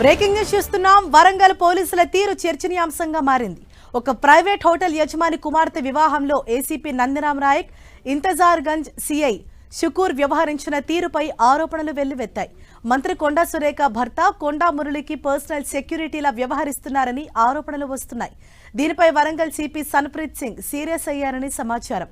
Breaking news చూస్తున్నాం. వరంగల్ పోలీసుల తీరు చర్చనీయాంశంగా మారింది. ఒక ప్రైవేట్ హోటల్ యజమాని కుమార్తె వివాహంలో ఏసీపీ నందిరామ్ నాయక్ ఇంతజార్గంజ్ సిఐ షుకూర్ వ్యవహరించిన తీరుపై ఆరోపణలు వెల్లువెత్తాయి. మంత్రి కొండా సురేఖ భర్త కొండా మురళికి పర్సనల్ సెక్యూరిటీలా వ్యవహరిస్తున్నారని ఆరోపణలు వస్తున్నాయి. దీనిపై వరంగల్ సిపి సన్ప్రీత్ సింగ్ సీరియస్ అయ్యారని సమాచారం.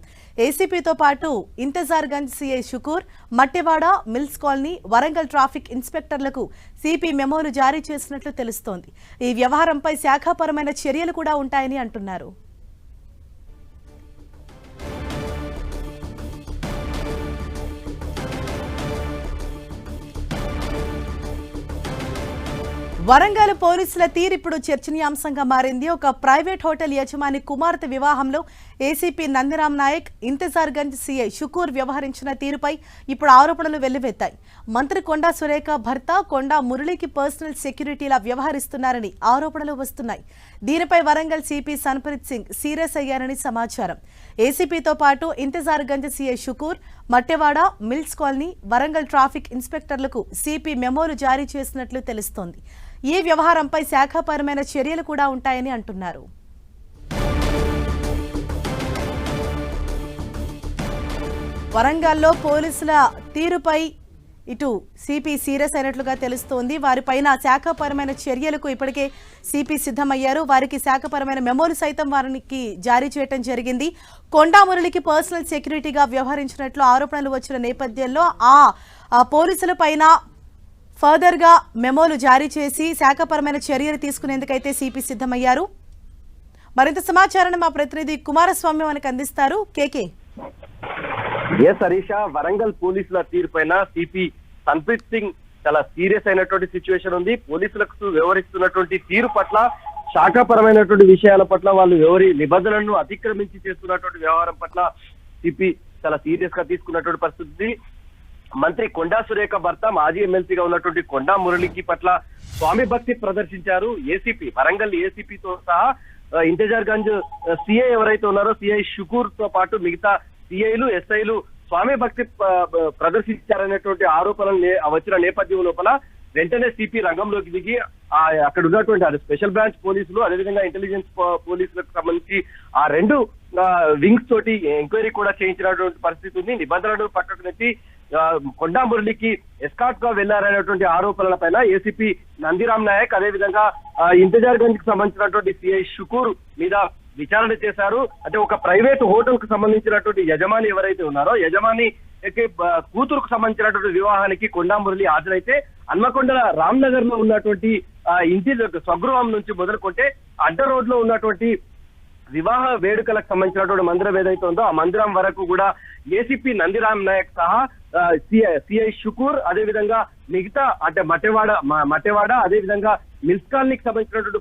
ఏసీపీతో పాటు Intezarganj CI Shukur Mattewada mills colony Warangal traffic ఇన్స్పెక్టర్లకు CP మెమోలు జారీ చేసినట్లు తెలుస్తోంది. ఈ వ్యవహారంపై శాఖాపరమైన చర్యలు కూడా ఉంటాయని అంటున్నారు. వరంగల్ పోలీసుల తీరిప్పుడు చర్చనీయాంశంగా మారింది. ఒక ప్రైవేట్ హోటల్ యజమాని కుమార్తె వివాహంలో ఏసీపీ నందిరామ్ నాయక్ ఇంతజార్గంజ్ సీఐ షుకూర్ వ్యవహరించిన తీరుపై ఇప్పుడు ఆరోపణలు వెల్లువెత్తాయి. మంత్రి కొండా సురేఖ భర్త కొండా మురళికి పర్సనల్ సెక్యూరిటీలా వ్యవహరిస్తున్నారని ఆరోపణలు వస్తున్నాయి. దీనిపై వరంగల్ సిపి సన్ప్రీత్ సింగ్ సీరియస్ అయ్యారని సమాచారం. ఏసీపీతో పాటు Intezarganj CI Shukur Mattewada mills colony Warangal traffic ఇన్స్పెక్టర్లకు CP మెమోలు జారీ చేసినట్లు తెలుస్తోంది. ఈ వ్యవహారంపై శాఖాపరమైన చర్యలు కూడా ఉంటాయని అంటున్నారు. వరంగల్లో పోలీసుల తీరుపై ఇటు సిపి సీరియస్ అయినట్లుగా తెలుస్తోంది. వారిపైన శాఖాపరమైన చర్యలకు ఇప్పటికే సిపి సిద్ధమయ్యారు. వారికి శాఖపరమైన మెమోలు సైతం వారికి జారీ చేయడం జరిగింది. కొండామురళికి పర్సనల్ సెక్యూరిటీగా వ్యవహరించినట్లు ఆరోపణలు వచ్చిన నేపథ్యంలో ఆ పోలీసుల పైన ఫర్దర్గా మెమోలు జారీ చేసి శాఖపరమైన చర్యలు తీసుకునేందుకైతే సిపి సిద్ధమయ్యారు. మరింత సమాచారాన్ని మా ప్రతినిధి కుమారస్వామి మనకు అందిస్తారు. కేకే. ఎస్ హరీష వరంగల్ పోలీసుల తీరు పైన సిపి సన్ప్రీత్ సింగ్ చాలా సీరియస్ అయినటువంటి సిచ్యువేషన్ ఉంది. పోలీసులకు వ్యవహరిస్తున్నటువంటి తీరు పట్ల శాఖాపరమైనటువంటి విషయాల పట్ల వాళ్ళు ఎవరి నిబంధనలను అతిక్రమించి చేస్తున్నటువంటి వ్యవహారం పట్ల సిపి చాలా సీరియస్గా తీసుకున్నటువంటి పరిస్థితి మంత్రి కొండా సురేఖ భర్త మాజీ ఎమ్మెల్సీగా ఉన్నటువంటి కొండా మురళికి పట్ల స్వామి భక్తి ప్రదర్శించారు. ఏసీపీ వరంగల్ ఏసీపీతో సహా ఇంతజార్ గంజ్ సిఐ ఎవరైతే ఉన్నారో సిఐ షుకూర్తో పాటు మిగతా సిఐలు ఎస్ఐలు స్వామి భక్తి ప్రదర్శించారనేటువంటి ఆరోపణలు వచ్చిన నేపథ్యం లోపల వెంటనే సిపి రంగంలోకి దిగి అక్కడ ఉన్నటువంటి అది స్పెషల్ బ్రాంచ్ పోలీసులు అదేవిధంగా ఇంటెలిజెన్స్ పోలీసులకు సంబంధించి ఆ రెండు వింగ్స్ తోటి ఎంక్వైరీ కూడా చేయించినటువంటి పరిస్థితి ఉంది. నిబంధనలు పక్కకు నెట్టి కొండా మురళికి ఎస్కాట్గా వెళ్ళారనేటువంటి ఆరోపణల పైన ఏసీపీ నందిరామ్ నాయక్ అదేవిధంగా ఇంతజార్ గంజ్కి సంబంధించినటువంటి సిఐ షుకూర్ మీద విచారణ చేశారు. అంటే ఒక ప్రైవేట్ హోటల్కు సంబంధించినటువంటి యజమాని ఎవరైతే ఉన్నారో యజమాని కూతురుకు సంబంధించినటువంటి వివాహానికి కొండా మురళి హాజరైతే హన్మకొండ రామ్ నగర్లో ఉన్నటువంటి ఇంటి స్వగృహం నుంచి మొదలుకుంటే అడ్డ రోడ్లో ఉన్నటువంటి వివాహ వేడుకలకు సంబంధించినటువంటి మందిరం ఏదైతే ఉందో ఆ మందిరం వరకు కూడా ఏసీపీ నందిరామ్ నాయక్ సహా సిఐ షుకూర్ అదే విధంగా మిగతా అంటే మట్టెవాడ మ- మట్టెవాడ అదే విధంగా మిల్స్ కాలనీకి సంబంధించినటువంటి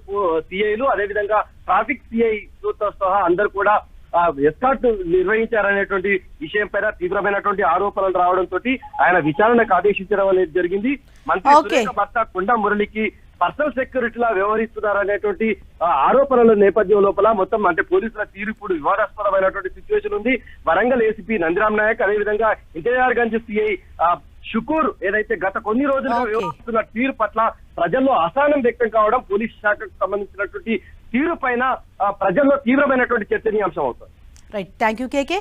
సిఐలు అదే విధంగా ట్రాఫిక్ సిఐ తో సహా అందరు కూడా ఎస్కాట్ నిర్వహించారనేటువంటి విషయం పైన తీవ్రమైనటువంటి ఆరోపణలు రావడంతో ఆయన విచారణకు ఆదేశించడం అనేది జరిగింది మంత్రి. సురేఖ భర్త కొండా మురళికి పర్సనల్ సెక్యూరిటీలా వ్యవహరిస్తున్నారనేటువంటి ఆ, ఆరోపణల నేపథ్యం లోపల మొత్తం అంటే పోలీసుల తీరు ఇప్పుడు వివాదాస్పదమైనటువంటి సిచ్యువేషన్ ఉంది. వరంగల్ ఏసీపీ నందిరామ్ నాయక్ అదేవిధంగా ఇంటర్యార్ గంజ్ సిఐ షుకూర్ ఏదైతే గత కొన్ని రోజులుగా. వ్యవహరిస్తున్న తీరు పట్ల ప్రజల్లో అసహనం వ్యక్తం కావడం పోలీస్ శాఖకు సంబంధించినటువంటి తీరు పైన ప్రజల్లో తీవ్రమైనటువంటి చర్చనీయాంశం అవుతుంది. Right thank you KK